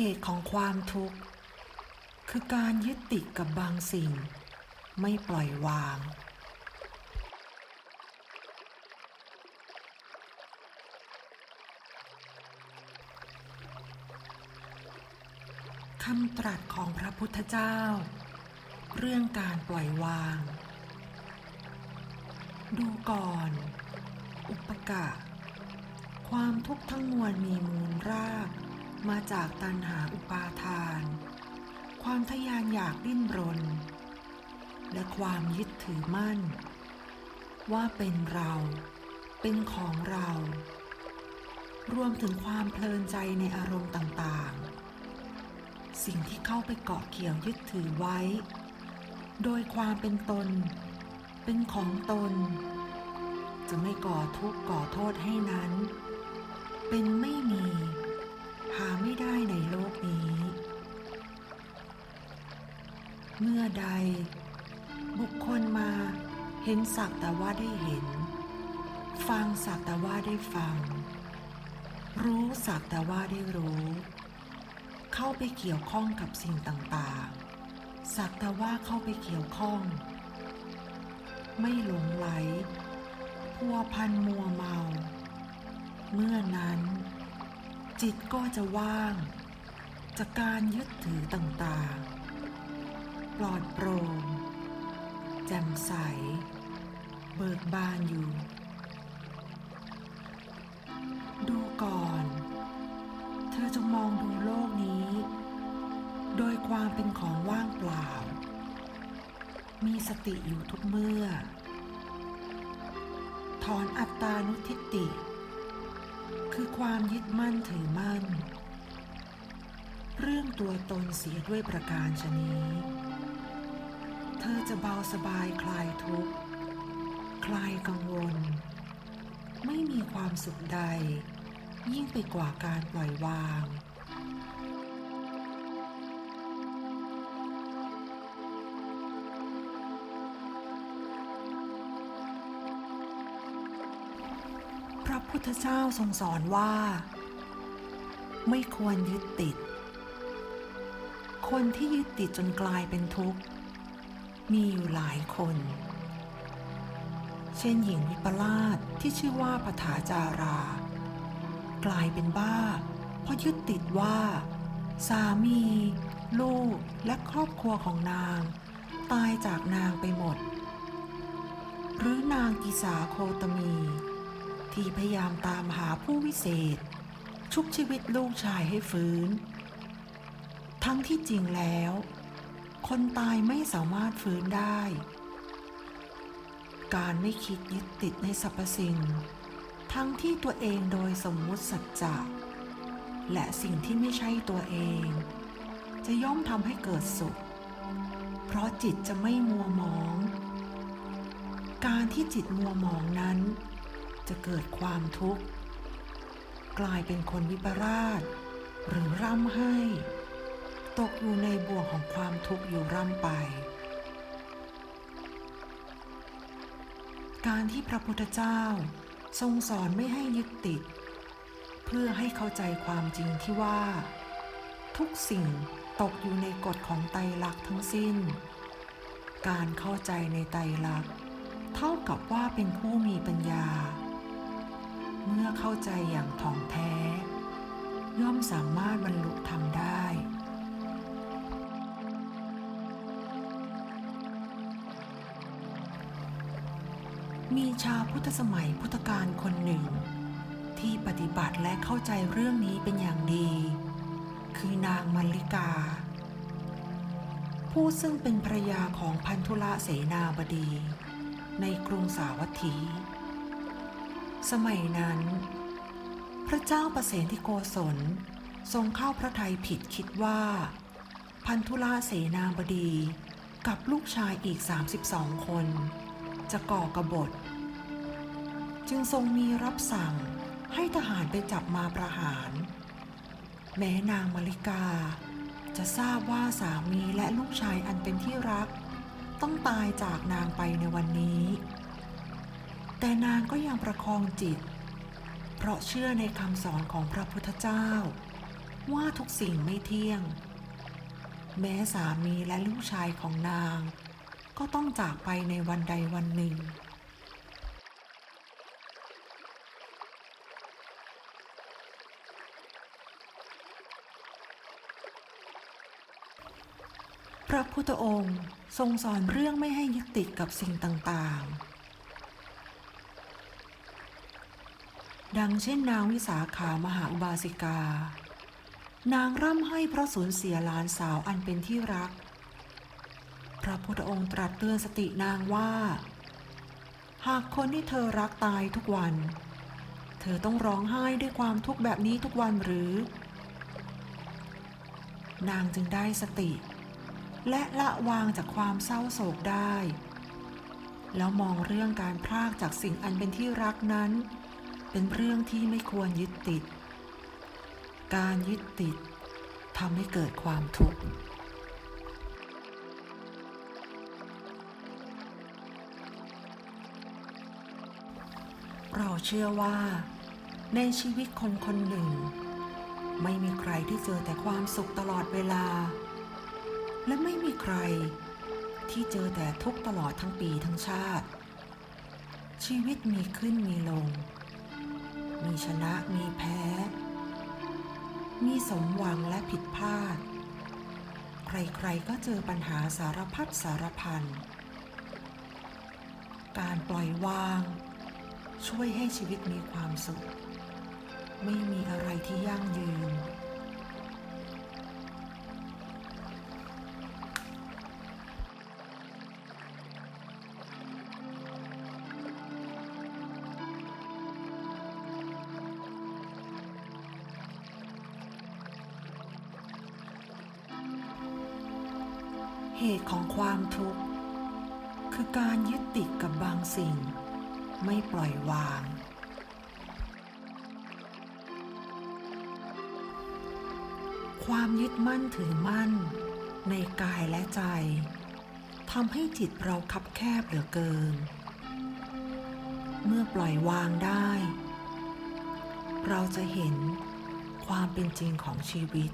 เหตุของความทุกข์ คือการยึดติดกับบางสิ่ง ไม่ปล่อยวาง คำตรัสของพระพุทธเจ้า เรื่องการปล่อยวาง ดูก่อน อุปกะ ความทุกข์ทั้งมวลมีมูลราก มาจากตัณหาอุปาทาน ความทะยานอยากดิ้นรน และความยึดถือมั่น ว่าเป็นเรา เป็นของเรา รวมถึงความเพลินใจในอารมณ์ต่างๆ สิ่งที่เข้าไปเกาะเกี่ยวยึดถือไว้ โดยความเป็นตน เป็นของตน จะไม่ก่อทุกข์ก่อโทษให้นั้น เป็นไม่มี เห็นสักแต่ว่าได้เห็น ฟังสักแต่ว่าได้ฟัง รู้สักแต่ว่าได้รู้ เข้าไปเกี่ยวข้องกับสิ่งต่างๆ สักแต่ว่าเข้าไปเกี่ยวข้อง ไม่หลงไหล พัวพันมัวเมา เมื่อนั้น จิตก็จะว่าง จากการยึดถือต่างๆ ปลอดโปร่งแจ่มใส เบิกบานอยู่ ดูก่อน เธอจงมองดูโลกนี้ โดยความเป็นของว่างเปล่า มีสติอยู่ทุกเมื่อ ถอนอัตตานุทิฏฐิคือความยึดมั่นถือมั่น เรื่องตัวตนเสียด้วยประการชนี้ เธอจะเบาสบายคลายทุกข์ ลายกังวล ไม่มีความสุขใด ยิ่งไปกว่าการปล่อยวาง พระพุทธเจ้าทรงสอนว่า ไม่ควรยึดติด คนที่ยึดติดจนกลายเป็นทุกข์ มีอยู่หลายคน เช่นหญิงวิปลาสที่ชื่อว่าปถาจารา กลายเป็นบ้า เพราะยึดติดว่า สามี ลูกและครอบครัวของนาง ตายจากนางไปหมด หรือนางกิสาโคตมี ที่พยายามตามหาผู้วิเศษ ชุบชีวิตลูกชายให้ฟื้น ทั้งที่จริงแล้ว คนตายไม่สามารถฟื้นได้ การไม่คิดยึดติดในสรรพสิ่ง ทั้งที่ตัวเองโดยสมมุติสัจจะและสิ่งที่ไม่ใช่ตัวเอง จะย่อมทำให้เกิดสุข เพราะจิตจะไม่มัวหมอง การที่จิตมัวหมองนั้น จะเกิดความทุกข์ กลายเป็นคนวิปราช หรือร่ำให้ ตกอยู่ในบ่วงของความทุกข์อยู่ร่ำไป การที่พระพุทธเจ้าทรงสอนไม่ให้ยึดติด เพื่อให้เข้าใจความจริงที่ว่า ทุกสิ่งตกอยู่ในกฎของไตรลักษณ์ทั้งสิ้น การเข้าใจในไตรลักษณ์เท่ากับว่าเป็นผู้มีปัญญา เมื่อเข้าใจอย่างถ่องแท้ ย่อมสามารถบรรลุธรรมได้ มีชาวพุทธสมัยพุทธกาลคนหนึ่ง ที่ปฏิบัติและเข้าใจเรื่องนี้เป็นอย่างดี คือนางมัลลิกา ผู้ซึ่งเป็นภรยาของพันธุละเสนาบดี ในกรุงสาวัตถี สมัยนั้น พระเจ้าประเสนที่โกศลทรงเข้าพระทัยผิดคิดว่า พันธุละเสนาบดีกับลูกชายอีก 32 คน จะก่อกบฏ จึงทรงมีรับสั่งให้ทหารไปจับมาประหาร แม้นางมาริกา จะทราบว่าสามีและลูกชายอันเป็นที่รัก ต้องตายจากนางไปในวันนี้ แต่นางก็ยังประคองจิต เพราะเชื่อในคำสอนของพระพุทธเจ้า ว่าทุกสิ่งไม่เที่ยง แม้สามีและลูกชายของนาง ก็ต้องจากไปในวันใดวันหนึ่ง พระพุทธองค์ทรงสอนเรื่องไม่ให้ยึดติดกับสิ่งต่างๆ ดังเช่นนางวิสาขามหาอุบาสิกา นางร่ำให้เพราะสูญเสียหลานสาวอันเป็นที่รัก พระพุทธองค์ตรัสเตือนสตินางว่า หากคนที่เธอรักตายทุกวัน เธอต้องร้องไห้ด้วยความทุกข์แบบนี้ทุกวันหรือ นางจึงได้สติ และละวางจากความเศร้าโศกได้ แล้วมองเรื่องการพรากจากสิ่งอันเป็นที่รักนั้น เป็นเรื่องที่ไม่ควรยึดติด การยึดติดทำให้เกิดความทุกข์ เราเชื่อว่า ในชีวิตคนคนหนึ่ง ไม่มีใครที่เจอแต่ความสุขตลอดเวลา และไม่มีใครที่เจอแต่ทุกตลอดทั้งปีทั้งชาติ ชีวิตมีขึ้นมีลง มีชนะมีแพ้ มีสมหวังและผิดพลาด ใครๆก็เจอปัญหาสารพัดสารพัน การปล่อยวาง ช่วยให้ชีวิตมีความสุข ไม่มีอะไรที่ยั่งยืน เหตุของความทุกข์คือการยึดติดกับบางสิ่ง ไม่ปล่อยวาง ความยึดมั่นถือมั่น ในกายและใจทำให้จิตเราคับแคบเหลือเกิน เมื่อปล่อยวางได้ เราจะเห็นความเป็นจริงของชีวิต